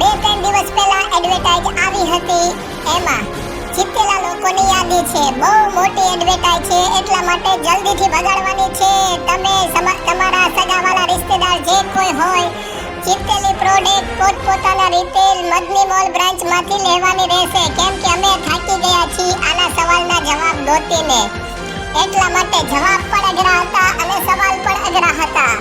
બે ત્રણ દિવસ પહેલા એડવર્ટાઇઝ આવી હતી. એમાં જીતેલા લોકોની યાદી છે. બહુ મોટી એડવર્ટાઇઝ છે. એટલા માટે જલ્દીથી ભગાડવાની છે. તમે તમારા સગાવાલા રિશ્તેદાર જે કોઈ હોય, જીતેલી પ્રોડક્ટ પોતપોતાના રિટેલ મદની મોલ બ્રાન્ચમાંથી લેવાની રહેશે. કેમ કે અમે થાકી ગયા છીએ આના સવાલના જવાબ ગોતીને. એટલા માટે જવાબ પણ અઘરા હતા અને સવાલ પણ અઘરા હતા.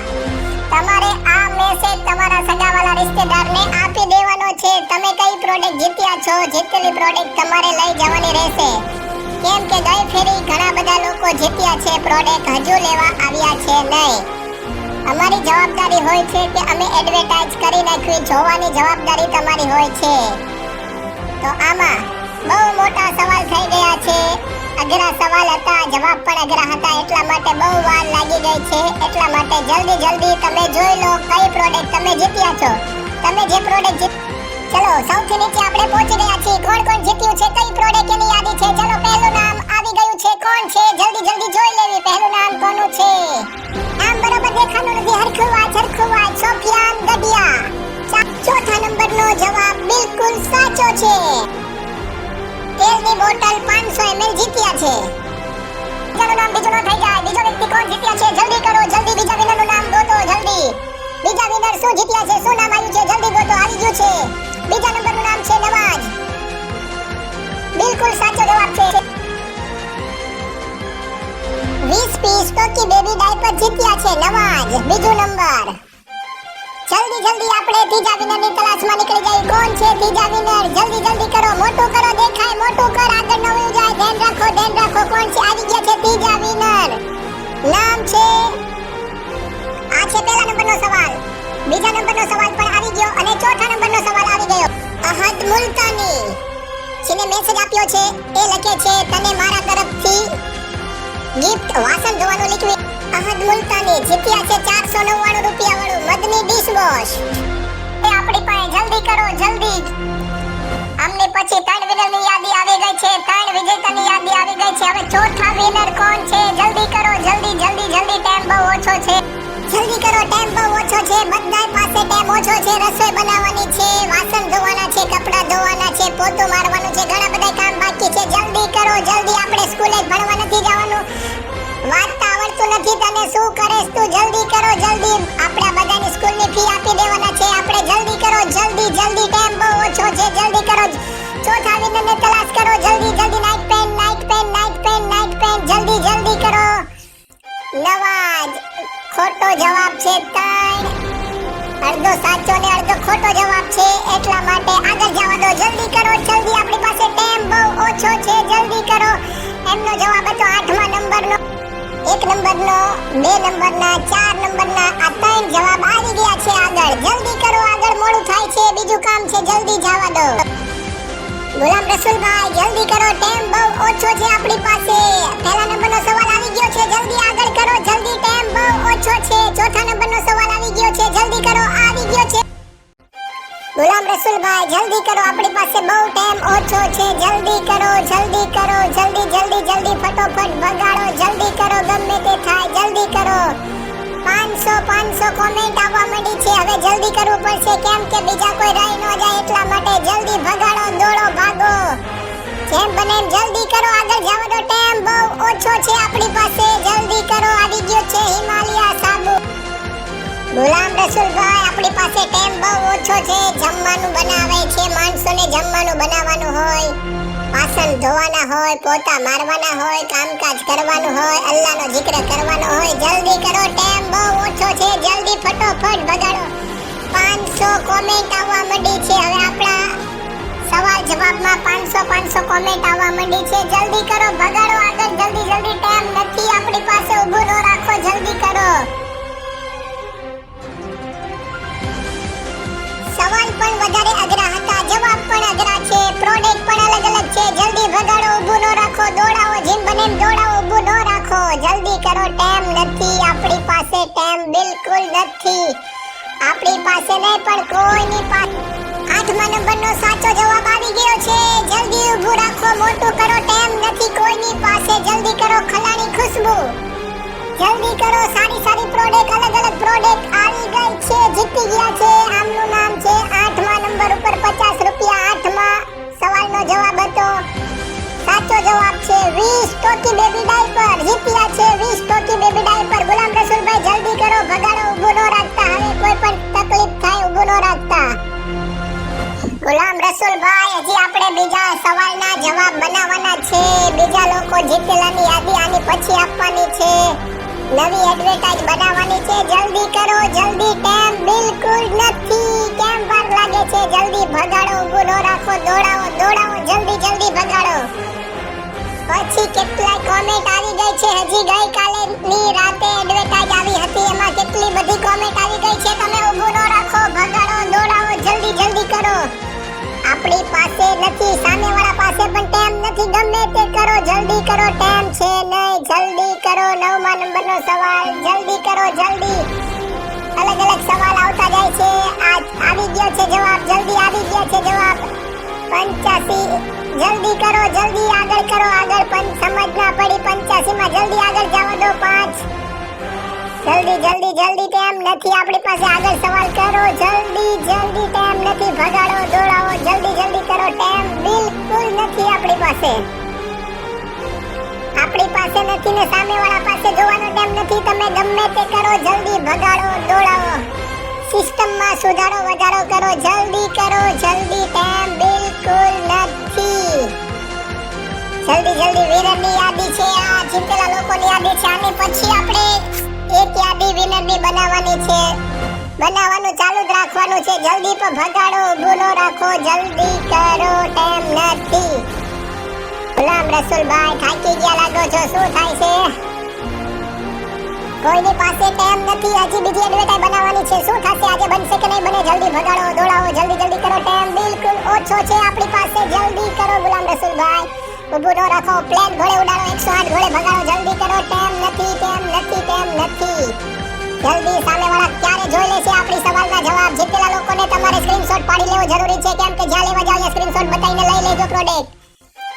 તમારે આ મેસેજ તમારા સગાવાલા રિશ્તેદારને આપી દેવાનો છે. તમે કઈ પ્રોડક્ટ જીત્યા છો, જીતેલી પ્રોડક્ટ તમારે લઈ જવાની રહેશે. કેમ કે ગઈ ફેરી ઘણા બધા લોકો જીત્યા છે પ્રોડક્ટ હજુ લેવા આવ્યા છે નહીં. અમારી જવાબદારી હોય છે કે અમે એડવર્ટાઇઝ કરી નાખવી, જોવાની જવાબદારી તમારી હોય છે. તો આમાં બહુ મોટા સવાલ થઈ ગયા છે. અઘરા સવાલ હતા, જવાબ પણ અઘરા હતા. એટલા માટે બહુ વાર લાગી ગઈ છે. એટલા માટે જલ્દી જલ્દી તમે જોઈ લો કઈ પ્રોડક્ટ તમે જીત્યા છો. તમે જે પ્રોડક્ટ જીત ચલો, સૌથી નીચે આપણે પહોંચી ગયા છીએ. કોણ કોણ જીત્યું છે? કઈ પ્રોડક્ટ એની યાદી છે? ચલો, પહેલું નામ આવી ગયું છે. કોણ છે? જલ્દી જલ્દી જોઈ લેવી. પહેલું નામ કોનું છે? નામ બરોબર દેખાનું નથી. હરખું વાંચ સોફિયાન ગડિયા ચોથા નંબરનો જવાબ બિલકુલ સાચો છે. તેલની બોટલ 500 ml જીત્યા છે. બીજાનું નામ બીજું ન થઈ જાય. બીજો વ્યક્તિ કોણ જીત્યા છે? જલ્દી કરો, જલ્દી. બીજા વિનરનું નામ ગોતો, જલ્દી. બીજા વિનર શું જીત્યા છે? શું નામ આવ્યું છે? જલ્દી ગોતો, આવી ગયું છે. બીજા નંબરનું નામ છે નવાજ. બિલકુલ સાચો જવાબ છે. 20 પીસ ટોકી બેબી ડાયપર જીત્યા છે નવાજ. બીજો નંબર. જલ્દી જલ્દી આપણે ત્રીજા વિનરની તલાશમાં નીકળી જઈએ. કોણ છે ત્રીજા વિનર? જલ્દી જલ્દી કરો. મોટું કરો, દેખાય. મોટું કર. આગળ ન વયું જાય. ધ્યાન રાખો ધ્યાન રાખો. કોણ છે? આવી ગયા છે ત્રીજા વિનર. નામ છે? આ છે પહેલા નંબરનો સવાલ. બીજા નંબરનો સવાલ પણ આવી ગયો અને ચોથા નંબરનો સવાલ આવી ગયો. અહદ મુલતાની. જેને મેસેજ આપ્યો છે, એ લખે છે, તને મારા તરફથી ગિફ્ટ વાસણ ધોવાનું લિક્વિડ અહદ મુલતાની જીત્યા છે ચારસો નવ્વાણું રૂપિયા વાળું મદની ડિશ વોશ એ આપણી પાસે જલ્દી કરો, જલ્દી. અમને પછી ત્રણ વિનરની યાદી આવી ગઈ છે, ત્રણ વિજેતાની યાદી આવી ગઈ છે. હવે ચોથા વિનર કોણ છે? જલ્દી કરો, જલ્દી જલ્દી જલ્દી. ટાઈમ બહુ ઓછો છે. જલ્દી કરો, ટાઈમ બહુ ઓછો છે. બધાય પાસે ટાઈમ ઓછો છે. રસોઈ બનાવવાની છે, વાસણ ધોવાના છે, કપડાં ધોવાના છે, પોતું મારવાનું છે, ઘણા બધા કામ બાકી છે. જલ્દી કરો, જલ્દી. આપણે સ્કૂલે ભણવા નથી જવાનું. વાંચતા આવડતું નથી તને શું કરેસ તું જલ્દી કરો, જલ્દી. આપણે બધાની સ્કૂલની ફી આપી દેવાના છે. આપણે જલ્દી કરો, જલ્દી જલ્દી. ટાઈમ બહુ ઓછો છે. જલ્દી કરો. ચોથા વિનરને તલાશ કરો. જલ્દી જલ્દી. Night pen night pen night pen night pen જલ્દી જલ્દી કરો. નવાજ, ખોટો જવાબ છે ત્રણ અડધો સાચો ને અડધો ખોટો જવાબ છે. એટલા માટે આગળ જવા દો. જલ્દી કરો, જલ્દી. આપણી પાસે ટાઈમ બહુ ઓછો છે. જલ્દી કરો. એમનો જવાબ હતો આઠમા નંબરનો. એક નંબરનો, બે નંબરના, ચાર નંબરના, આ ત્રણ જવાબ આવી ગયા છે આગળ. જલ્દી કરો આગળ, મોડું થાય છે, બીજું કામ છે, જલ્દી જવા દો. ગુલામ રસુલભાઈ, જલ્દી કરો ટાઈમ બહુ ઓછો છે આપણી પાસે. પહેલા નંબરનો સવાલ આવી ગયો છે, જલ્દી આગળ કરો, જલ્દી ટાઈમ બહુ ઓછો છે. ચોથા નંબરનો સવાલ આવી ગયો છે, જલ્દી કરો, આવી ગયો છે. ગુલામ રસુલભાઈ, જલ્દી કરો, આપણી પાસે બહુ ટાઈમ ઓછો છે. જલ્દી કરો જલ્દી કરો, જલ્દી જલ્દી જલ્દી, ફટોફટ ભગાડો જલ્દી કરો, ગમે તે થાય, જલ્દી કરો. પાંચસો પાંચસો કોમેન્ટ આવવા માંડી છે. હવે જલ્દી કરવું પડશે, કેમ કે બીજા કોઈ રહી ન જાય એટલા માટે જલ્દી ભગાડો દોડો, ભાગો. જેમ બને એમ જલ્દી કરો, આગળ જવા દો ટાઈમ બહુ ઓછો છે આપણી પાસે. જલ્દી કરો, આવી ગયો છે હિમાલયા સાબુ. ગુલામ રસુલભાઈ આપણી પાસે ટાઈમ બહુ ઓછો છે. જમવાનું બનાવે છે, માણસોને જમવાનું બનાવવાનું હોય, વાસણ ધોવાના હોય, પોતા મારવાના હોય, કામકાજ કરવાનું હોય, અલ્લાહનો જિક્ર કરવાનો હોય. જલ્દી કરો, ટાઈમ બહુ ઓછો છે. જલ્દી ફટોફટ ભગાડો 500 કોમેન્ટ આવવા માંડી છે. હવે આપણા સવાલ જવાબમાં 500 500 કોમેન્ટ આવવા માંડી છે. જલ્દી કરો ભગાડો આગળ. જલ્દી જલ્દી, ટાઈમ નથી. આપણી પાસે ઊભું ન રાખો. જલ્દી કરો. સવાલ પણ વધારે અઘરા હતા, જવાબ પણ અઘરા છે. પ્રોડક્ટ પણ અલગ અલગ છે. જલ્દી ભગાડો ઊભું ન રાખો. દોડાવો, જીમ બને દોડાવો, ઊભું ન રાખો. જલ્દી કરો ટાઈમ નથી. આપણી પાસે ટાઈમ બિલકુલ નથી. આપણી પાસે નહીં, પણ કોઈની પાસે. આઠમા નંબરનો સાચો જવાબ આવી ગયો છે. જલ્દી ઊભું રાખો, મોટું કરો ટાઈમ નથી. કોઈની પાસે. જલ્દી કરો, ખલાણી ખુશ્બુ. જલ્દી કરો, સારી સારી પ્રોડક્ટ અલગ અલગ પ્રોડક્ટ આવી ગઈ છે, જીતી ગયા છે. આમનું નામ છે આઠમા નંબર ઉપર 50 રૂપિયા આઠમા. સવાલનો જવાબ હતો. સાચો જવાબ છે વીસ. ટોકી બેબી ડાયપર જીત્યા છે 20 ટોકી બેબી ડાયપર ગુલામ રસુલભાઈ, જલ્દી કરો. ભગાડો, ઊભો ન રાખતા. હવે કોઈ પણ તકલીફ થાય, ઊભો ન રાખતા. ગુલામ રસુલભાઈ, હજી આપણે બીજા સવાલના જવાબ બનાવવાના છે. બીજા લોકો જીતેલાની યાદી આની પછી આપવાની છે. નવી એડવર્ટાઇઝ બનાવવાની છે. જલ્દી કરો, જલ્દી ટાઈમ બિલકુલ નથી. કેમ વાર લાગે છે? જલ્દી ભગાડો, ઊભું ન રાખો. દોડાવો દોડાવો. જલ્દી જલ્દી ભગાડો. પછી કેટલાય કોમેન્ટ આવી ગઈ છે. હજી ગઈ કાલેની રાતે એડવર્ટાઇઝ આવી હતી. એમાં કેટલી બધી કોમેન્ટ આવી ગઈ છે. તમે ઊભું ન રાખો. ભગાડો, દોડાવો. જલ્દી જલ્દી કરો. આપણી પાસે નથી, સામેવાળા પાસે પણ ટાઈમ નથી. ગમે તે કરો, જલ્દી કરો ટાઈમ છે નહીં. જલ્દી કરો, નવમા નંબરનો સવાલ. જલ્દી કરો, જલ્દી. અલગ અલગ સવાલ આવતા જાય છે. આ આવી ગયો છે જવાબ. જલ્દી આવી ગયો છે જવાબ. પંચ્યાસી. જલ્દી કરો, જલ્દી આગળ કરો, આગળ પણ સમજ ના પડી. પંચ્યાસી માં જલ્દી આગળ જવા દો પાંચ. જલ્દી જલ્દી જલ્દી ટાઈમ નથી. આપણી પાસે આગળ સવાલ કરો. જલ્દી જલ્દી ટાઈમ નથી. ભગાડો, દોડાવો. જલ્દી જલ્દી કરો ટાઈમ બિલકુલ નથી આપણી પાસે. આપણી પાસે નથી ને સામેવાળા પાસે જોવાનો ટાઈમ નથી. તમે ગમે તે કરો. જલ્દી ભગાડો, દોડાવો. સિસ્ટમમાં સુધારો, વધારો કરો. જલ્દી કરો. જલ્દી ટાઈમ બિલકુલ નથી. જલ્દી જલ્દી. વીરની યાદી છે. આ જીતેલા લોકોની યાદી છે. આની પછી આપણે એક યાદી વિનરની બનાવવાની છે. બનાવવાનું ચાલુ જ રાખવાનું છે. જલ્દી પર ભગાડો, ઊભું ન રાખો. જલ્દી કરો ટાઈમ નથી. ગુલામ રસુલભાઈ થાકી ગયા લાગો છો. શું થાય છે? કોઈની પાસે ટાઈમ નથી. હજી બીજી એડવર્ટાઈઝ બનાવવાની છે. શું થશે? આજે બનશે કે નહીં બને? જલ્દી ભગાડો, દોડાવો. જલ્દી જલ્દી કરો. ટાઈમ બિલકુલ ઓછો છે આપણી પાસે. જલ્દી કરો, ગુલામ રસુલભાઈ. ઊભું ન રાખો. પ્લેન ઘોડે ઉડાડો. 108 ઘોડે ભગાડો. જલ્દી કરો. ટેમ નથી ટેમ નથી ટેમ નથી. જલ્દી સામેવાળા ક્યારે જોઈ લેશે આપણી સવાલના જવાબ? જીતેલા લોકોને તમારે સ્ક્રીનશોટ પાડી લેવો જરૂરી છે. કેમ કે જ્યાં લેવા જાવ ત્યાં સ્ક્રીનશોટ બતાવીને લઈ લેજો પ્રોડક્ટ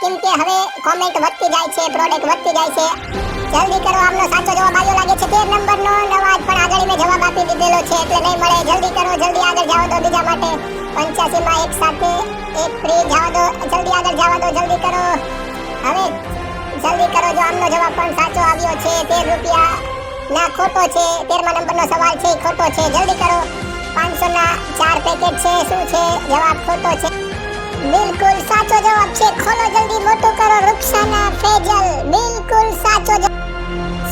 કેમ કે હવે કોમેન્ટ વધતી જાય છે પ્રોડક્ટ વધતી જાય છે. જલ્દી કરો આમનો સાચો જવાબ આવ્યો લાગે છે. 13 નંબરનો નવાજ પણ આગળ મેં જવાબ આપી દીધેલો છે, એટલે નહીં મળે. જલ્દી કરો, જલ્દી આગળ જાવ દો બીજા માટે. 85 માં એક સાથે એક ફ્રી જાવ દો જલ્દી આગળ જાવ દો જલ્દી કરો. હવે જલ્દી કરો જો આમનો જવાબ પણ સાચો આવ્યો છે. 13 રૂપિયા ના ખોટો છે. 13મા નંબરનો સવાલ છે ખોટો છે. જલ્દી કરો. 500 ના ચાર પેકેટ છે. શું છે? જવાબ ખોટો છે. બિલકુલ સાચો જવાબ છે. ખોલો જલ્દી મોટું કરો રૂપસાના ફેજલ. બિલકુલ સાચો જવાબ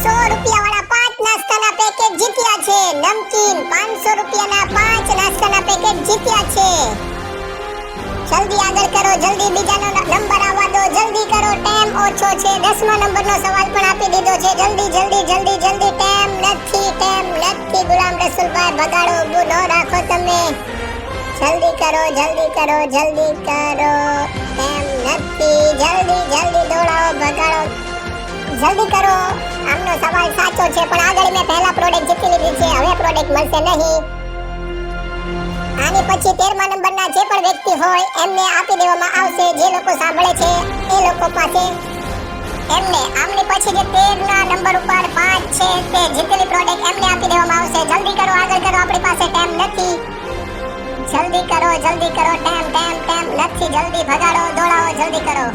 સો રૂપિયા વાળા પાંચ નાસ્તાના પેકેટ જીત્યા છે. નમકીન પાંચસો રૂપિયાના પાંચ નાસ્તાના પેકેટ જીત્યા છે. જલ્દી આગળ કરો, જલ્દી બીજાનો નંબર આવવા દો. જલ્દી કરો ટાઈમ ઓછો છે. દસમા નંબરનો સવાલ પણ આપી દીધો છે. જલ્દી જલ્દી જલ્દી જલ્દી ટાઈમ નથી ટાઈમ નથી. ગુલામ રસુલભાઈ, બગાડો ઊભું ન રાખો તમે. જલ્દી કરો જલ્દી કરો જલ્દી કરો. એમ નથી. જલ્દી જલ્દી દોડાવો, ભગાડો. જલ્દી કરો. આમનો સવાલ સાચો છે, પણ આગળ મેં પહેલા પ્રોડક્ટ જીતી લીધી છે, હવે પ્રોડક્ટ મળશે નહીં. આની પછી તેરમા નંબરના જે પણ વ્યક્તિ હોય, એમને આપી દેવામાં આવશે. જે લોકો સાંભળે છે, એ લોકો પાસે એમને આમની પછી જે તેરના નંબર ઉપર પાંચ છે, તે જીતેલી પ્રોડક્ટ એમને આપી દેવામાં આવશે. જલ્દી કરો, આગળ કરો, આપણી પાસે ટાઈમ નથી. જલ્દી કરો જલ્દી કરો, ટેમ ટેમ ટેમ. નથી, જલ્દી ભગાડો, દોડાવો, જલ્દી કરો.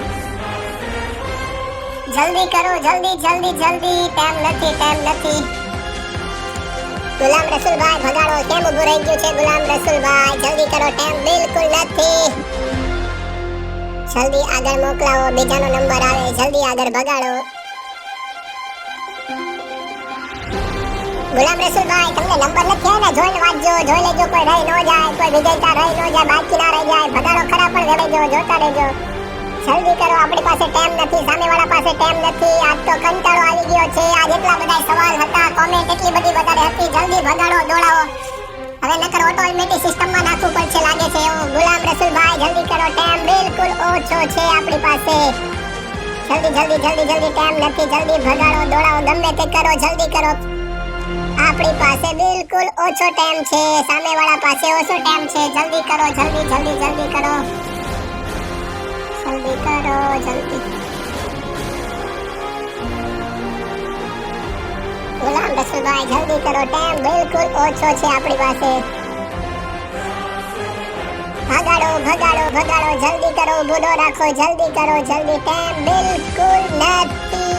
જલ્દી કરો, જલ્દી જલ્દી જલ્દી. ટેમ નથી ટેમ નથી. ગુલામ રસુલભાઈ, ભગાડો. કેમ ઊભું રહી ગયું છે ગુલામ રસુલભાઈ? જલ્દી કરો, ટેમ. બિલકુલ નથી. જલ્દી આગળ મોકલાવો, બીજાનો નંબર આવે. જલ્દી આગળ ભગાડો. ગુલામ રસુલભાઈ, તમને નંબર નથી ને? જોઈને વાંચજો, જોઈ લેજો, કોઈ રહી ન જાય, કોઈ વિજયતા રહી ન જાય, બાકી ના રહી જાય, ભગાડો ખરા પણ વેવાઈ જોતા રહેજો. જલ્દી કરો, આપણી પાસે ટાઈમ નથી, સામેવાળા પાસે ટાઈમ નથી, આજ તો કંટાળો આવી ગયો છે, આજ એટલા બધા સવાલ હતા કોમેન્ટ એટલી બધી વધારે હતી, જલ્દી ભગાડો, દોડાવો. હવે નકર ઓટોમેટિક સિસ્ટમમાં નાખવું પડશે, લાગે છે એવું. ગુલામ રસુલભાઈ, જલ્દી કરો, ટાઈમ બિલકુલ ઓછો છે આપણી પાસે. જલ્દી જલ્દી જલ્દી જલ્દી, ટાઈમ નથી, જલ્દી ભગાડો, દોડાવો, ગમે તે કરો, જલ્દી કરો. આપણી પાસે બિલકુલ ઓછો ટાઈમ છે. સામેવાળા પાસે ઓછો ટાઈમ છે. જલ્દી કરો, જલ્દી જલ્દી જલ્દી કરો. જલ્દી કરો, જલ્દી. ગુલામ રસુલભાઈ, જલ્દી કરો. ટાઈમ બિલકુલ ઓછો છે આપણી પાસે. ભગાડો ભગાડો ભગાડો. જલ્દી કરો ઊભું રાખો. જલ્દી કરો, જલ્દી. ટાઈમ બિલકુલ નથી.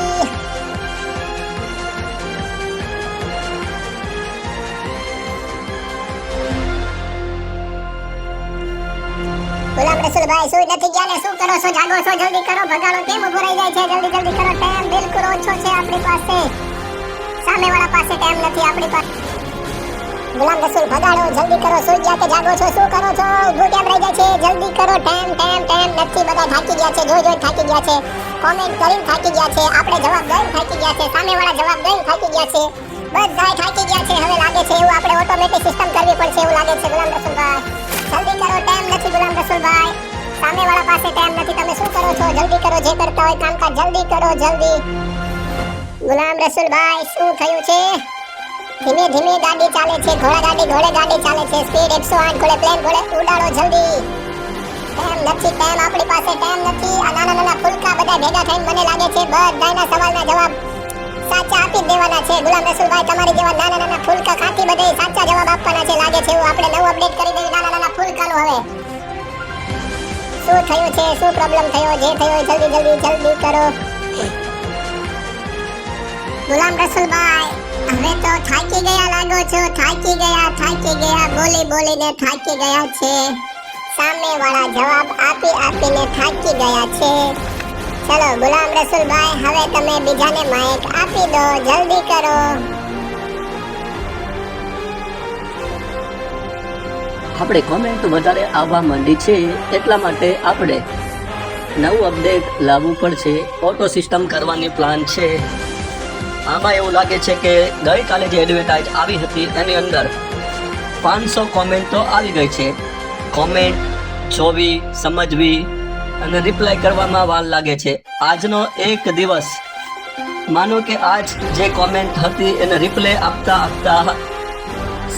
રસુલભાઈ સુઈ નથી ગયા ને શું કરો છો? જાગો છો? જલ્દી કરો, ભગાડો. કેમ ઊભો રહી જાય છે? જલ્દી જલ્દી કરો. ટાઈમ બિલકુલ ઓછો છે આપણી પાસે. સામેવાળા પાસે ટાઈમ નથી આપણી પાસે. ગુલામ રસુલ, ભગાડો. જલ્દી કરો. સુઈ ગયા કે જાગો છો? શું કરો છો? ઊભો કેમ રહી જાય છે? જલ્દી કરો. ટાઈમ ટાઈમ ટાઈમ નથી. બધા થાકી ગયા છે. જોઈ જોઈ થાકી ગયા છે. કોમેન્ટ કરીને થાકી ગયા છે. આપણે જવાબ દઈને થાકી ગયા છે. સામેવાળા જવાબ દઈને થાકી ગયા છે. બધાય થાકી ગયા છે. હવે લાગે છે એવું આપણે ઓટોમેટિક સિસ્ટમ કરવી પડશે. એવું લાગે છે. ગુલામ રસુલભાઈ જલ્દી કરો ટાઈમ નથી ગુલામ રસુલભાઈ. સામેવાળા પાસે ટાઈમ નથી, તમે શું કરો છો? જલ્દી કરો, જે કરતા હોય કામકાજ જલ્દી કરો, જલ્દી. ગુલામ રસુલભાઈ, શું થયું છે? ધીમે ધીમે ગાડી ચાલે છે, ઘોડા ગાડી, ઘોડે ગાડી ચાલે છે. સ્પીડ 108 ઘોડે, પ્લેન ઘોડે, ઉડાડો જલ્દી. ટાઈમ નથી ટાઈમ આપણી પાસે ટાઈમ નથી. આ નાના નાના ફુલકા બધા ભેગા થઈને મને લાગે છે, બધાના સવાલના જવાબ સાચા આપી દેવાના છે. ગુલામ રસુલભાઈ, તમારી જેવા નાના નાના ફૂલકા ખાતી બધે સાચા જવાબ આપવાના છે. લાગે છે આપણે નવું અપડેટ કરી દઈએ નાના નાના ફૂલકાનો હવે. શું થયું છે? શું પ્રોબ્લેમ થયો? જે થયો જલ્દી જલ્દી જલ્દી કરો. ગુલામ રસુલભાઈ, હવે તો થાકી ગયા લાગો છો. થાકી ગયા થાકી ગયા, બોલી બોલીને થાકી ગયા છે. સામે વાળા જવાબ આપી આપીને થાકી ગયા છે. ચલો, ગુલામ રસુલભાઈ, હવે તમે બીજાને માઇક આપી દો. જલ્દી કરો. આપણે કોમેન્ટ વધારે આવવા માંડી છે, એટલા માટે આપણે નવું અપડેટ લાવવું પડશે. ઓટો સિસ્ટમ કરવાની પ્લાન છે. આમાં એવું લાગે છે કે ગઈકાલે જે એડવર્ટાઇઝ આવી હતી, એની અંદર પાંચસો કોમેન્ટ તો આવી ગઈ છે. કોમેન્ટ જોવી, સમજવી અને રિપ્લાય કરવામાં વાર લાગે છે. આજનો એક દિવસ. માનો કે આજ જે કોમેન્ટ હતી એને રિપ્લે આપતા આપતા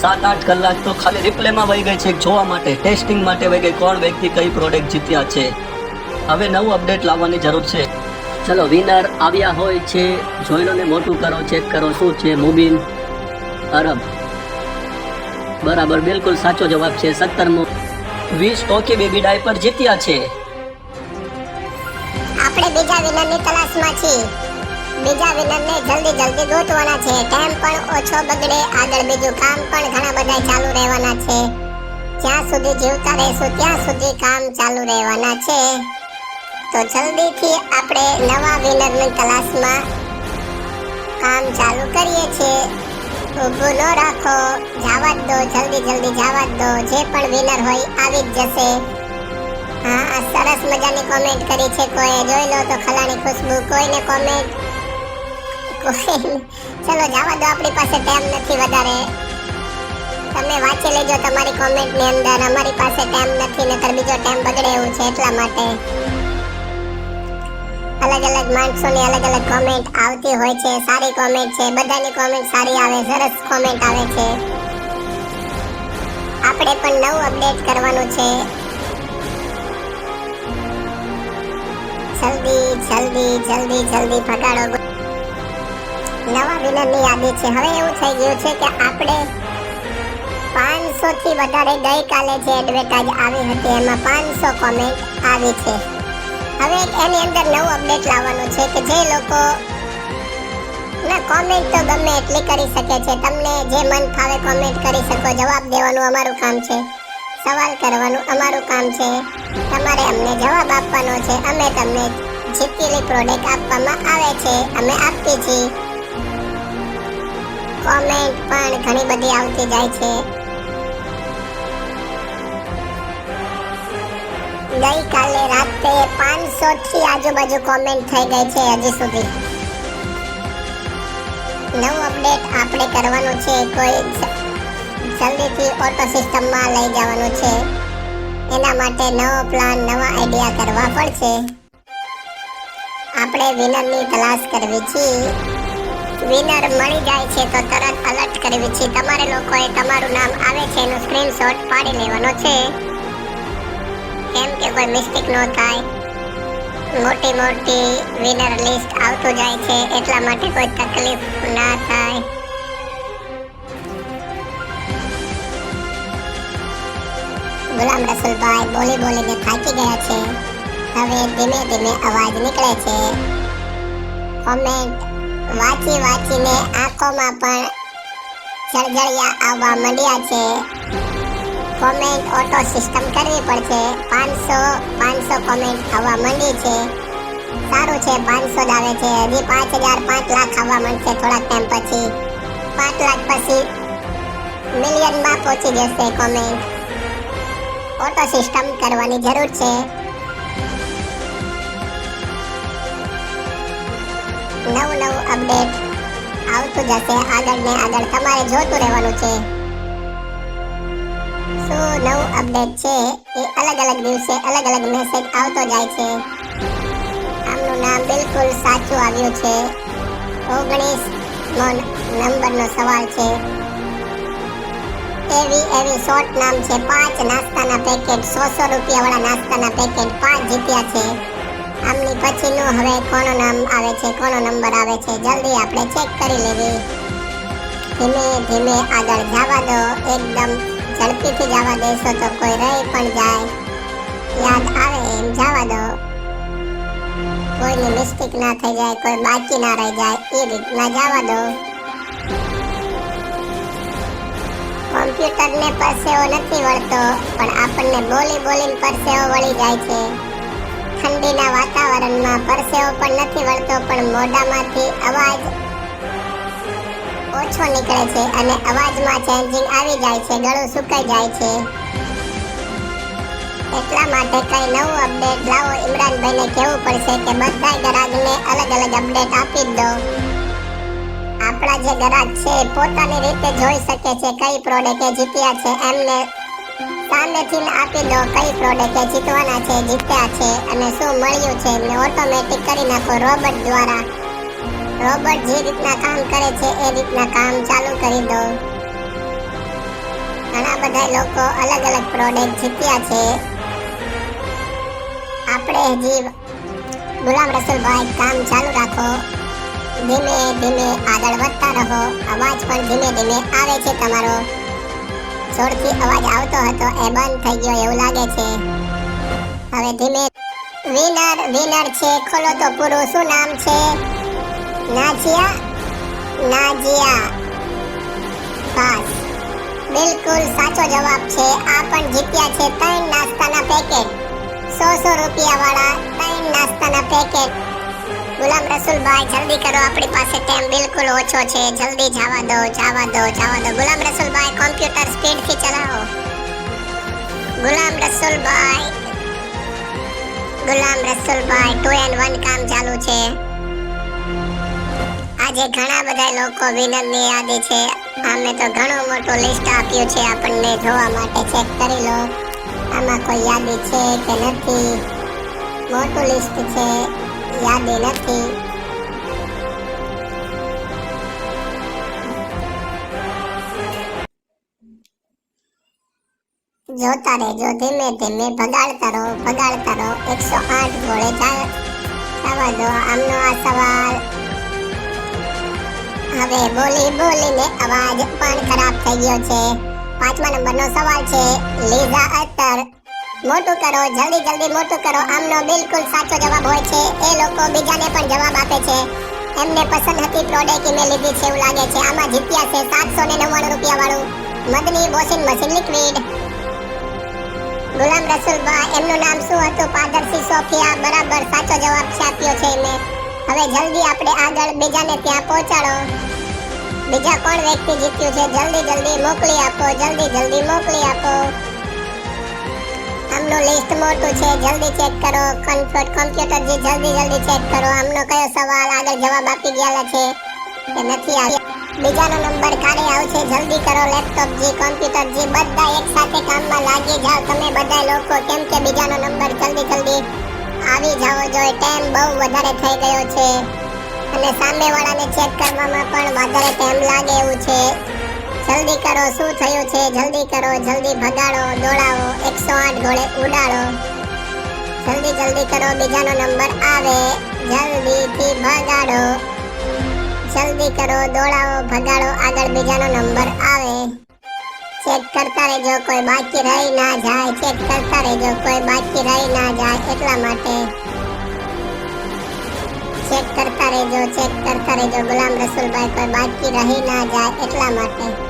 સાત આઠ કલાક તો ખાલી રિપ્લેમાં વહી ગઈ છે. જોવા માટે ટેસ્ટિંગ માટે વહી ગઈ. કોણ વ્યક્તિ કઈ પ્રોડક્ટ જીત્યા છે? હવે નવું અપડેટ લાવવાની જરૂર છે. ચલો વિનર આવ્યા હોય છે. જોઈ લો ને, મોટું કરો ચેક કરો, શું છે મુબીન અરબ? બરાબર, બિલકુલ સાચો જવાબ છે. સત્તરમો. વીસ ટોકી બેબી ડાયપર જીત્યા છે. આપણે બીજા વિનરની તલાશમાં છીએ. બીજા વિનરને જલ્દી જલ્દી ગોતવાના છે. ટાઈમ પણ ઓછો બગડે, આગળ બીજું કામ પણ ઘણા બધા ચાલુ રહેવાના છે. જ્યાં સુધી જીવતા રહેશું, ત્યાં સુધી કામ ચાલુ રહેવાના છે. તો જલ્દીથી આપણે નવા વિનરની તલાશમાં કામ ચાલુ કરીએ છીએ. ઊભું ન રાખો, જવા દો, જલ્દી જલ્દી જવા દો. જે પણ વિનર હોય, આવી જ જશે. હા સરસ મજાની કોમેન્ટ કરી છે કોઈ જોઈ લો તો ખલાની ખુશ્બુ, કોઈને કોમેન્ટ ચલો, જવા દો, આપણી પાસે ટાઈમ નથી વધારે. તમે વાંચી લેજો તમારી કોમેન્ટની અંદર. અમારી પાસે ટાઈમ નથી નકર બીજો ટાઈમ બગડે એવું છે એટલા માટે. અલગ અલગ માણસોની અલગ અલગ કોમેન્ટ આવતી હોય છે, સારી કોમેન્ટ છે, બધાની કોમેન્ટ સારી આવે, સરસ કોમેન્ટ આવે છે. આપણે પણ નવું અપડેટ કરવાનું છે. જલ્દી જલ્દી જલ્દી જલ્દી ભગાડો. નવા વિનરની યાદી છે. હવે એવું થઈ ગયું છે કે આપણે પાંચસો થી વધારે ગઈકાલે જે એડવર્ટાઇઝ આવી હતી, એમાં પાંચસો કોમેન્ટ આવી છે. હવે એની અંદર નવું અપડેટ લાવવાનું છે કે જે લોકો ના કોમેન્ટ તો ગમે એટલી કરી શકે છે. તમને જે મન ફાવે કોમેન્ટ કરી શકો. જવાબ દેવાનું અમારું કામ છે. સવાલ કરવાનું અમારું કામ છે. તમારે અમને જવાબ આપવાનો છે. અમે તમને જીતેલી પ્રોડક્ટ આપવામાં આવે છે, અમે આપીએ છીએ. કોમેન્ટ પણ ઘણી બધી આવતી જાય છે. ગઈકાલે રાતે પાંચસો થી આજુબાજુ કોમેન્ટ થઈ ગઈ છે હજી સુધી. નવું અપડેટ આપણે કરવાનું છે. કોઈ જલ્દીથી ઓટો સિસ્ટમમાં લઈ જવાનું છે. એના માટે નવો પ્લાન નવા આઈડિયા કરવા પડશે. આપણે વિનરની તલાશ કરવી છે. વિનર મળી જાય છે તો તરત અલર્ટ કરવી છે. તમારે લોકોએ તમારું નામ આવે છે એનું સ્ક્રીનશોટ પાડી લેવાનો છે. કેમ કે કોઈ મિસ્ટેક ન થાય. મોટી મોટી વિનર લિસ્ટ આવતું જાય છે. એટલા માટે કોઈ તકલીફ ના ગુલામ રસુલભાઈ બોલી બોલીને થાકી ગયા છે. હવે ધીમે ધીમે અવાજ નીકળે છે. કોમેન્ટ વાંચી વાંચીને આંખોમાં પણ જળજળિયા આવવા માંડ્યા છે. કોમેન્ટ ઓટો સિસ્ટમ કરવી પડશે. પાંચસો પાંચસો કોમેન્ટ આવવા માંડી છે. સારું છે, પાંચસો જ આવે છે. હજી પાંચ હજાર પાંચ લાખ આવવા માંડશે થોડાક ટાઈમ પછી. પાંચ લાખ પછી મિલિયનમાં પહોંચી જશે કોમેન્ટ. ઓટો સિસ્ટમ કરવાની જરૂર છે. નવું નવું અપડેટ આવતું જશે. આગળ ને આગળ તમારે જોતું રહેવાનું છે. શું નવું અપડેટ છે? એ અલગ અલગ દિવસે અલગ અલગ મેસેજ આવતો જાય છે. આમનું નામ બિલકુલ સાચું આવ્યું છે. ઓગણીસ નંબરનો સવાલ છે. એવી એવી શોર્ટ નામ છે. પાંચ નાસ્તાના પેકેટ સો સો રૂપિયા વાળા નાસ્તાના પેકેટ પાંચ જીત્યા છે. આમની પછીનું હવે કોનો નામ આવે છે, કોનો નંબર આવે છે, જલ્દી આપણે ચેક કરી લેવી. ધીમે ધીમે આગળ જવા દો. એકદમ ઝડપીથી જવા દેશો તો કોઈ રહી પણ જાય. યાદ આવે એમ, જવા દો. કોઈની મિસ્ટેક ના થઈ જાય, કોઈ બાકી ના રહી જાય, એ રીતના જવા દો. કોમ્પ્યુટરને પરસેવો નથી વળતો, પણ આપણને બોલી બોલીને પરસેવો વળી જાય છે. ઠંડીના વાતાવરણમાં પરસેવો પણ નથી વળતો, પણ મોઢામાંથી અવાજ ઓછો નીકળે છે અને અવાજમાં ચેન્જિંગ આવી જાય છે, ગળું સુકાઈ જાય છે. એટલા માટે કઈ નવું અપડેટ લાવો, ઇમરાનભાઈને કહેવું પડશે કે બધા ગ્રાહકને અલગ અલગ અપડેટ આપી જ દો. આપણા જે ગ્રાહક છે પોતાની રીતે જોઈ શકે છે કઈ પ્રોડક્ટે જીત્યા છે, એમને સામેથી આપી દો કઈ પ્રોડક્ટે જીતવાના છે, જીત્યા છે અને શું મળ્યું છે, એમને ઓટોમેટિક કરી નાખો. રોબોટ દ્વારા રોબોટ જે રીતના કામ કરે છે એ રીતના કામ ચાલુ કરી દો. ઘણા બધા લોકો અલગ અલગ પ્રોડક્ટ જીત્યા છે. આપણે હજી ગુલામ રસુલભાઈ કામ ચાલુ રાખો. ધીમે ધીમે આગળ વધતા રહો. અવાજ પણ ધીમે ધીમે આવે છે તમારો. જોરથી અવાજ આવતો હતો, એ બંધ થઈ ગયો એવું લાગે છે. હવે ધીમે વિનર વિનર છે, ખોલો તો પૂરું. શું નામ છે? નાજિયા? નાજિયા. બસ. બિલકુલ સાચો જવાબ છે. આ પણ જીત્યા છે ત્રણ નાસ્તાના પેકેટ સો સો રૂપિયા વાળા ત્રણ નાસ્તાના પેકેટ ગુલામ રસુલભાઈ, જલ્દી કરો, આપણી પાસે ટાઈમ બિલકુલ ઓછો છે. જલ્દી જવા દો જવા દો જવા દો. ગુલામ રસુલભાઈ કોમ્પ્યુટર સ્પીડથી ચલાવો. ગુલામ રસુલભાઈ ગુલામ રસુલભાઈ ટુ એન્ડ વન કામ ચાલુ છે. આજે ઘણા બધા લોકો વિનરની યાદી છે. આમે તો ઘણું મોટું લિસ્ટ આપ્યું છે આપણને જોવા માટે. ચેક કરી લો. આમાં કોઈ યાદી છે કે નથી? મોટું લિસ્ટ છે. યાદી નથી. જોતા રહેજો, ધીમે ધીમે ભગાડતા રહો ભગાડતા રહો. એકસો આઠ ગોળે જવા દો આમનો આ સવાલ. હવે બોલી બોલીને અવાજ પણ ખરાબ થઈ ગયો છે. પાંચમા નંબરનો સવાલ છે, લીઝા અખ્તર મોટું કરો, જલ્દી જલ્દી મોટું કરો. આમનો બિલકુલ સાચો જવાબ હોય છે. એ લોકો બીજાને પણ જવાબ આપે છે. એમને પસંદ હતી પ્રોડક્ટ મેં લીધી છે એવું લાગે છે. આમાં જીત્યા છે સાતસો ને નવ્વાણું રૂપિયા વાળું મદની વોશિંગ મશીન લિક્વિડ ગુલામ રસુલભાઈ એમનું નામ શું હતું? પાદરસી સોફિયા. બરાબર, સાચો જવાબ છે આપ્યો છે મેં. હવે જલ્દી આપણે આગળ બીજાને ત્યાં પહોંચાડો. બીજા કોણ વ્યક્તિ જીત્યું છે? જલ્દી જલ્દી મોકલી આપો, જલ્દી જલ્દી મોકલી આપો. આમનું લિસ્ટ મોટું છે, જલ્દી ચેક કરો. કન્ફર્ટ કોમ્પ્યુટર જે જલ્દી જલ્દી ચેક કરો. આમનો કયો સવાલ આગળ જવાબ આપી ગયેલા છે કે નથી આવ્યો. બીજાનો નંબર કાઢી આવશે. જલ્દી કરો લેપટોપ જે કોમ્પ્યુટર જે, બધા એક સાથે કામમાં લાગી જાઓ. તમે બધા લોકો કેમ કે બીજાનો નંબર જલ્દી જલ્દી આવી જાઓ જોઈએ ટાઈમ બહુ વધારે થઈ ગયો છે. અને સામેવાળાને ચેક કરવામાં પણ વધારે ટાઈમ લાગે એવું છે. જલ્દી કરો, શું થયું છે? જલ્દી કરો, જલ્દી ભગાડો, દોડાવો, એકસો આઠ ઘોડે ઉડાડો. જલ્દી જલ્દી કરો, બીજાનો નંબર આવે. જલ્દીથી ભગાડો. જલ્દી કરો, દોડાવો, ભગાડો, આગળ બીજાનો નંબર આવે. ચેક કરતા રહેજો, કોઈ બાકી રહી ના જાય. ચેક કરતા રહેજો, કોઈ બાકી રહી ના જાય એટલા માટે. ચેક કરતા રહેજો, ચેક કરતા રહેજો, ગુલામ રસુલભાઈ કોઈ બાકી રહી ના જાય એટલા માટે.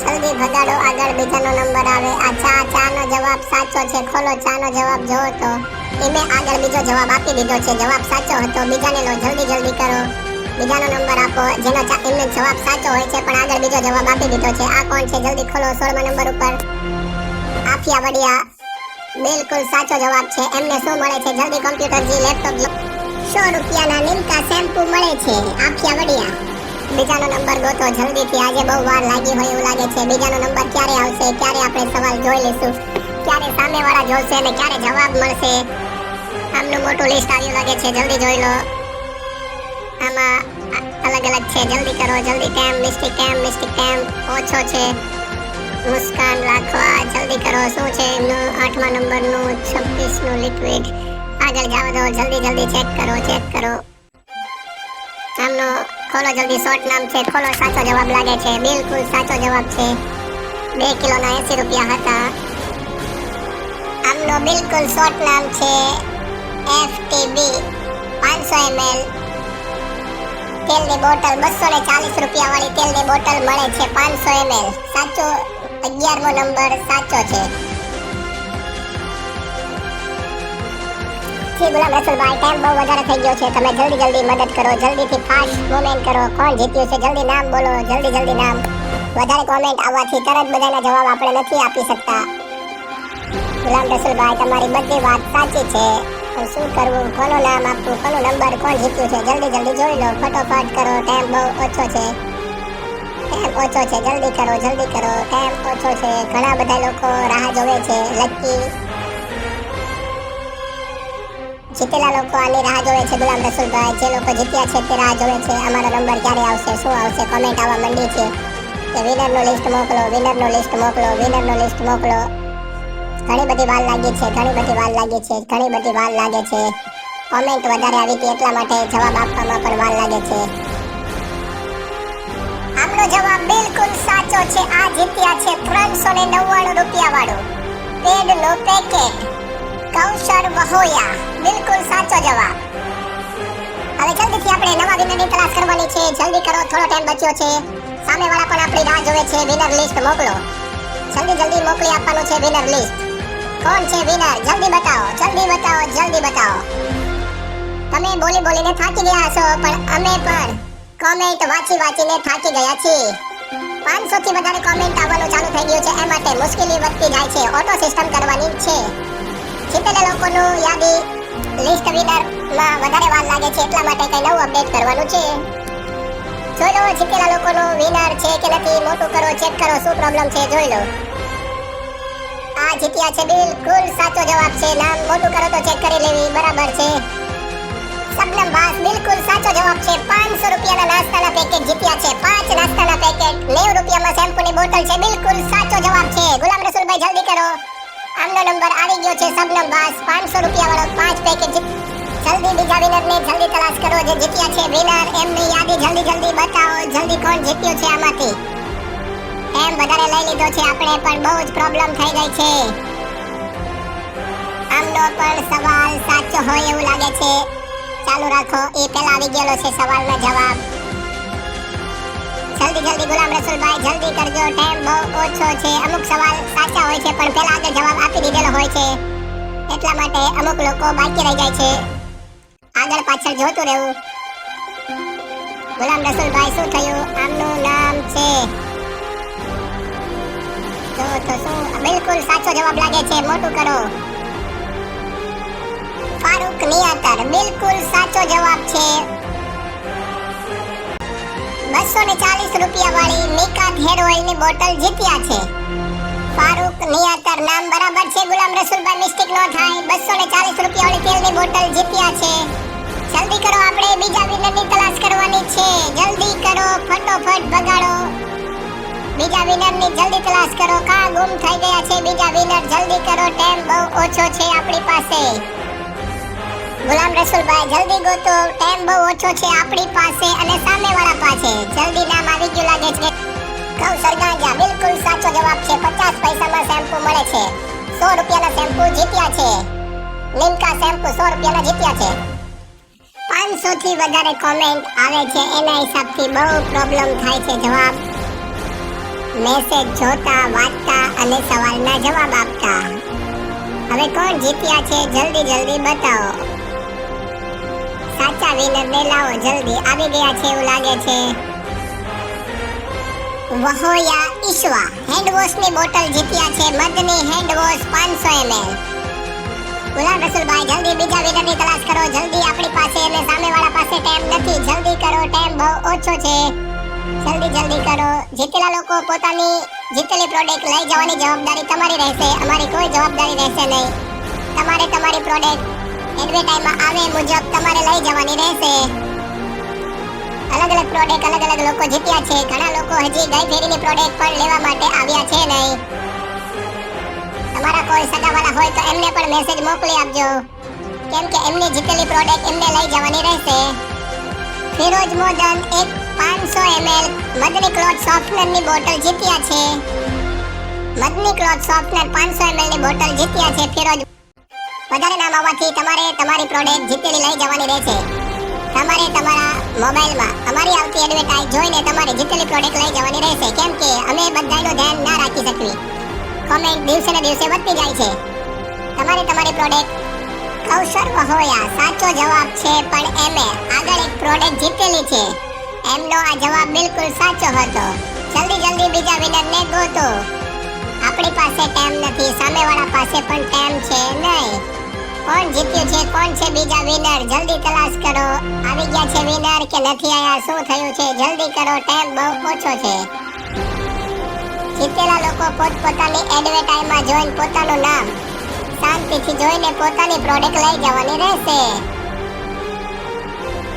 જલ્દી ભગાડો આગળ બીજાનો નંબર આવે. આ ચા ચા નો જવાબ સાચો છે. ખોલો ચા નો જવાબ જોવો તો. એમે આગળ બીજો જવાબ આપી દીધો છે. જવાબ સાચો હતો. બીજાને લો, જલ્દી જલ્દી કરો. બીજાનો નંબર આપો. જેનો એમને જવાબ સાચો હોય છે, પણ આગળ બીજો જવાબ આપી દીધો છે. આ કોણ છે? જલ્દી ખોલો સોળમા નંબર ઉપર. આફિયા વડિયા. બિલકુલ સાચો જવાબ છે. એમને શું મળે છે? જલ્દી કોમ્પ્યુટરજી લેપટોપ સો રૂપિયાના નિમકા શેમ્પુ મળે છે. આફિયા વડિયા. બીજાનો નંબર ગોતો, જલ્દીથી. આજે બહુ વાર લાગી હોય એવું લાગે છે. બીજાનો નંબર ક્યારે આવશે? ક્યારે આપણે સવાલ જોઈ લઈશું? ક્યારે સામેવાળા જોશે અને ક્યારે જવાબ મળશે? આમનું મોટું લિસ્ટ આવ્યું લાગે છે. જલ્દી જોઈ લો. આમાં અલગ અલગ છે. જલ્દી કરો. જલ્દી ટેમ મિસ્ટેક ટેમ મિસ્ટેક ટેમ. ઓછો છે. મુસ્કાન રાખવા. જલ્દી કરો. શું છે એમનું? આઠમા નંબરનું, છવ્વીસનું લિક્વિડ આગળ જાવ દો જલ્દી જલ્દી ચેક કરો ચેક કરો. આમનો ખોલો જલ્દી શોર્ટ નામ છે. ખોલો, સાચો જવાબ લાગે છે. બિલકુલ સાચો જવાબ છે. બે કિલોના એસી રૂપિયા હતા. આમનો બિલકુલ શોર્ટ નામ છે એફ ટીબી પાંચસો એમએલ. તેલની બોટલ બસો ને ચાલીસ રૂપિયા વાળી તેલની બોટલ મળે છે પાંચસો એમએલ. સાચો, અગિયારમો નંબર સાચો છે. જી ગુલામ રસુલભાઈ ટાઈમ બહુ વધારે થઈ ગયો છે. તમે જલ્દી જલ્દી મદદ કરો, જલ્દીથી ફાસ્ટ કોમેન્ટ કરો. કોણ જીત્યું છે? જલ્દી નામ બોલો, જલ્દી જલ્દી નામ. વધારે કોમેન્ટ આવવાથી તરત બધાના જવાબ આપણે નથી આપી શકતા. ગુલામ રસુલભાઈ, તમારી બધી વાત સાચી છે. શું કરવું? કોનું નામ આપવું? કોનો નંબર કોણ જીત્યું છે? જલ્દી જલ્દી જોઈ લો. ફટોફટ કરો. ટાઈમ બહુ ઓછો છે. ટાઈમ ઓછો છે. જલ્દી કરો જલ્દી કરો. ટાઈમ ઓછો છે. ઘણા બધા લોકો રાહ જોવે છે. લકી જીતેલા લોકો આની રાહ જોવે છે ગુલામ રસુલભાઈ. જે લોકો જીત્યા છે તે રાહ જોવે છે. અમારો નંબર ક્યારે આવશે? શું આવશે? કોમેન્ટ આવવા માંડી છે કે વિનરનું લિસ્ટ મોકલો વિનરનું લિસ્ટ મોકલો વિનરનું લિસ્ટ મોકલો. ઘણી બધી વાર લાગી છે, ઘણી બધી વાર લાગી છે, ઘણી બધી વાર લાગે છે. કોમેન્ટ વધારે આવી હતી એટલા માટે જવાબ આપવામાં પણ વાર લાગે છે. આપનો જવાબ બિલકુલ સાચો છે. આ જીત્યા છે ત્રણસો ને નવ્વાણું રૂપિયા વાળું પેડ નો પેકેટ કૌશર વહોયા. બિલકુલ સાચો જવાબ. હવે જલ્દીથી આપણે નવા વિનરની તલાશ કરવાની છે. જલ્દી કરો, થોડો ટાઈમ બચ્યો છે. સામેવાળા પણ આપણી રાહ જોવે છે. વિનર લિસ્ટ મોકલો. જલ્દી જલ્દી મોકલી આપવાનું છે વિનર લિસ્ટ. કોણ છે વિનર? જલ્દી બતાવો જલ્દી બતાવો જલ્દી બતાવો. તમે બોલી બોલીને થાકી ગયા છો પણ અમે પણ કોમેન્ટ વાંચી વાંચીને થાકી ગયા છીએ. પાંચસો થી વધારે કોમેન્ટ આવવાનું ચાલુ થઈ ગયું છે. એ માટે મુશ્કેલી વધતી જાય છે. ઓટો સિસ્ટમ કરવાની છે. જીતેલા લોકોનું યાદી લિસ્ટ વિનરમાં વધારે વાર લાગે છે એટલા માટે કઈ નવું અપડેટ કરવાનું છે. જોઈ લો જીતેલા લોકોનું વિનર છે કે નથી, મોટું કરો ચેક કરો, શું પ્રોબ્લેમ છે જોઈ લો. આ જીત્યા છે બિલકુલ સાચો જવાબ છે. નામ મોટું કરો તો ચેક કરી લેવી, બરાબર છે. સબનમ બાસ, બિલકુલ સાચો જવાબ છે. 500 રૂપિયાના નાસ્તાના પેકેટ જીત્યા છે. પાંચ નાસ્તાના પેકેટ 90 રૂપિયામાં શેમ્પૂની બોટલ છે. બિલકુલ સાચો જવાબ છે. ગુલામ રસુલભાઈ, જલ્દી કરો. આમનો નંબર આવી ગયો છે. સબનમ બાસ 500 રૂપિયા વાળો પાંચ પેકેજ જલ્દી બીજા વિનરને જલ્દી તલાશ કરો. જે જીત્યા છે વિનર એમની યાદી જલ્દી જલ્દી બતાવો. જલ્દી કોણ જીત્યું છે આમાંથી? એમ વધારે લઈ લીધો છે આપણે, પણ બહુ જ પ્રોબ્લેમ થઈ ગઈ છે. આમનો પણ સવાલ સાચો હોય એવું લાગે છે. ચાલુ રાખો. એ પહેલા આવી ગયેલો છે સવાલનો જવાબ. જલ્દી જલ્દી ગુલામ રસુલભાઈ, જલ્દી કરજો ટાઈમ બહુ ઓછો છે. અમુક સવાલ સાચા હોય છે, પણ પહેલા આગળ જવાબ આપી દીધેલો હોય છે. એટલા માટે અમુક લોકો બાકી રહી જાય છે. આગળ પાછળ જોતું રહેવું. ગુલામ રસુલભાઈ, શું થયું? આમનું નામ છે. તો તો શું? બિલકુલ સાચો જવાબ લાગે છે. મોટું કરો. ફારૂક નિયાતર, બિલકુલ સાચો જવાબ છે. બસો ને ચાલીસ રૂપિયા વાળી નિકાત હેર ઓઇલ બોટલ જીત્યા છે. ફારૂક નિયાતર નામ બરાબર છે, ગુલામ રસુલભાઈ મિસ્ટેક નો થાય. બસો ને ચાલીસ રૂપિયા વાળી તેલની બોટલ જીત્યા છે. જલ્દી કરો આપણે, બીજા વિનરની તલાશ કરવાની છે. જલ્દી કરો, ફટોફટ ભગાડો બીજા વિનરની જલ્દી તલાશ કરો. કા ગુમ થઈ ગયા છે બીજા વિનર? જલ્દી કરો ટાઈમ બહુ ઓછો છે આપણી પાસે. ગુલામ રસુલભાઈ, જલ્દી ગોતો. ટાઈમ બહુ ઓછો છે આપણી પાસે અને સામેવાળા પાસે. જલ્દી નામ આવી ગયું લાગે છે કૌશર સરગાંજા બિલકુલ સાચો જવાબ છે. પચાસ પૈસામાં શેમ્પુ મળે છે. સો રૂપિયાના શેમ્પુ જીત્યા છે. લીમકા શેમ્પુ સો રૂપિયાના જીત્યા છે. પાંચસો થી વધારે કોમેન્ટ આવે છે. એના હિસાબથી બહુ પ્રોબ્લેમ થાય છે જવાબ. મેસેજ જોતા, વાંચતા અને સવાલના જવાબ આપતા. હવે કોણ જીત્યા છે? જલ્દી જલ્દી બતાવો. સાચા વિનરને લાવો જલ્દી આવી ગયા છે એવું લાગે છે. વહોયા ઈશ્વા હેન્ડ વોશની બોટલ જીત્યા છે મધની હેન્ડ વોશ 500 ml ગુલામ રસુલભાઈ, જલ્દી બીજા વિનરની તલાશ કરો, જલ્દી આપણી પાસે અને સામેવાળા પાસે ટાઈમ નથી. જલ્દી કરો, ટાઈમ બહુ ઓછો છે. જલ્દી જલ્દી કરો. જીતેલા લોકો પોતાની જીતેલી પ્રોડક્ટ લઈ જવાની જવાબદારી તમારી રહેશે. અમારી કોઈ જવાબદારી રહેશે નહીં. તમારે તમારી પ્રોડક્ટ એડવર્ટાઈઝમાં આવે મુજબ તમારે લઈ જવાની રહેશે. અલગ અલગ પ્રોડક્ટ અલગ અલગ લોકો જીત્યા છે. ઘણા લોકો હજી ગઈ ફેરીની પ્રોડક્ટ પણ લેવા માટે આવ્યા છે નહીં. તમારા કોઈ સગાવાલા હોય તો એમને પણ મેસેજ મોકલી આપજો. કેમ કે એમની જીતેલી પ્રોડક્ટ એમને લઈ જવાની રહેશે. ફિરોજ મોદન એક 500 એમએલ મદની ક્લોથ સોફ્ટનરની બોટલ જીત્યા છે. મદની ક્લોથ સોફ્ટનર 500 એમએલની બોટલ જીત્યા છે ફિરોજ વધારે નામ આવવાથી તમારે તમારી પ્રોડક્ટ જીતેલી લઈ જવાની રહેશે તમારે તમારા મોબાઈલમાં અમારી આવતી એડવર્ટાઇઝ જોઈને તમારે જીતેલી પ્રોડક્ટ લઈ જવાની રહેશે. કેમ કે અમે બધાનું ધ્યાન ના રાખી શકવી કોમેન્ટ દિવસે ને દિવસે વધતી જાય છે. તમારે તમારી પ્રોડક્ટ કૌશર વહોયા, સાચો જવાબ છે, પણ એમે આગળ એક પ્રોડક્ટ જીતેલી છે. એમનો આ જવાબ બિલકુલ સાચો હતો. જલ્દી જલ્દી બીજા વિનરને ગોતો. આપણી પાસે ટાઈમ નથી, સામેવાળા પાસે પણ ટાઈમ છે નહીં. કોણ જીત્યું છે, કોણ છે બીજા વિનર જલ્દી તલાશ કરો. આવી ગયા છે વિનર કે નથી આયા? શું થયું છે? જલ્દી કરો, ટાઈમ બહુ ઓછો છે. જીતેલા લોકો પોતપોતાની એડવર્ટાઇઝમાં જોઈને પોતાનું નામ શાંતિથી જોઈને પોતાની પ્રોડક્ટ લઈ જવાની રહેશે.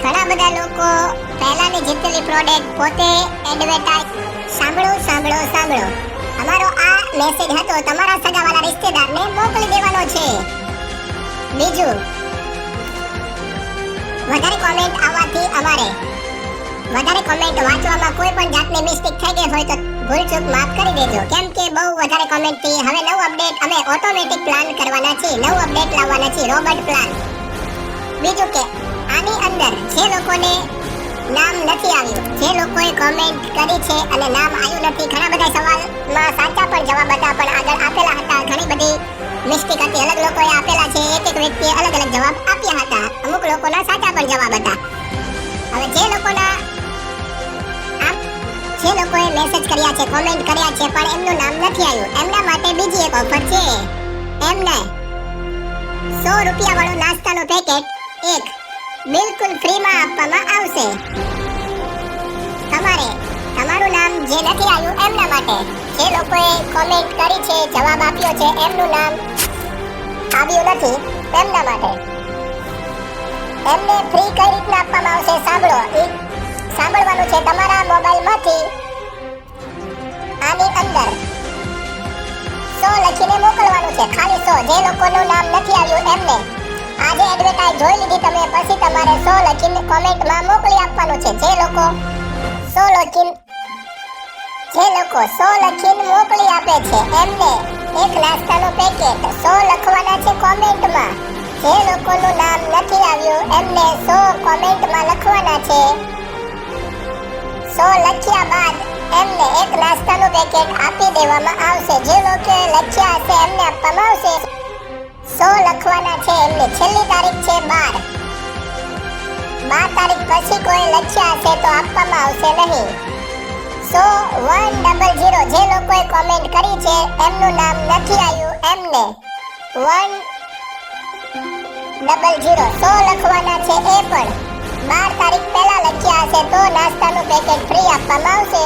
ઘણા બધા લોકો પહેલાની જીતેલી પ્રોડક્ટ પોતે એડવર્ટાઇઝ સાંભળો સાંભળો સાંભળો. અમારો આ મેસેજ હતો, તમારા સગાવાલા રિશ્તેદારને મોકલી દેવાનો છે. બીજું. વધારે કોમેન્ટ આવવાથી અમારે વધારે કોમેન્ટ વાંચવામાં કોઈ પણ જાતની મિસ્ટેક થઈ ગઈ હોય તો ભૂલચૂક માફ કરી દેજો. કેમ કે બહુ વધારે કોમેન્ટથી હવે નવું અપડેટ અમે ઓટોમેટિક પ્લાન કરવાના છીએ. નવું અપડેટ લાવવાના છીએ. રોબોટ પ્લાન બીજું કે, આની અંદર જે લોકોને નામ નથી આવ્યું, જે લોકોએ કોમેન્ટ કરી છે અને નામ આવ્યું નથી, ઘણા બધા સવાલમાં સાચા પણ જવાબ હતા, પણ આગળ આપેલા હતા. ઘણી બધી મિસ્ટેક હતી અલગ લોકોએ આપેલા છે, એક એક વ્યક્તિએ અલગ અલગ જવાબ આપ્યા હતા. અમુક લોકોના સાચા પણ જવાબ હતા. હવે જે લોકોના જે લોકોએ મેસેજ કર્યા છે કોમેન્ટ કર્યા છે, પણ એમનું નામ નથી આવ્યું. એમના માટે બીજી એક ઓફર છે. એમને સો રૂપિયા વાળું નાસ્તાનું પેકેટ એક બિલકુલ ફ્રીમાં આપવામાં આવશે. તમારે તમારું નામ જે નથી આવ્યું, એમના માટે જે લોકોએ કોમેન્ટ કરી છે, જવાબ આપ્યો છે, એમનું નામ આવ્યું નથી તેમના માટે. એમને ફ્રી કઈ રીતના આપવામાં આવશે સાંભળો. સાંભળવાનું છે તમારા મોબાઈલમાંથી આની અંદર સો લખીને મોકલવાનું છે. ખાલી સો. જે લોકોનું નામ નથી આવ્યું એમને આજે એડવર્ટાઇઝ જોઈ લીધી તમે, પછી તમારે સો લખીને કોમેન્ટમાં મોકલી આપવાનું છે. જે લોકો સો લખીને જે લોકો સો લખીને મોકલી આપે છે, એમને એક નાસ્તાનું પેકેટ સો લખવાના છે કોમેન્ટમાં. જે લોકોનું નામ નથી આવ્યું, એમને સો કોમેન્ટમાં લખવાના છે. સો લખ્યા બાદ એમને એક નાસ્તાનું પેકેટ આપી દેવામાં આવશે. જે લોકોએ લખ્યા હશે, એમને આપવામાં આવશે. સો લખવાના છે એમની છેલ્લી તારીખ છે બાર. બાર તારીખ પછી કોઈ લખ્યા હશે તો આપવામાં આવશે નહીં. સો વન ડબલ જીરો જે લોકોએ કોમેન્ટ કરી છે, એમનું નામ નથી આવ્યું એમને. વન ડબલ જીરો સો લખવાના છે એ પણ. બાર તારીખ પહેલા લખ્યા હશે તો નાસ્તાનું પેકેટ ફ્રી આપવામાં આવશે.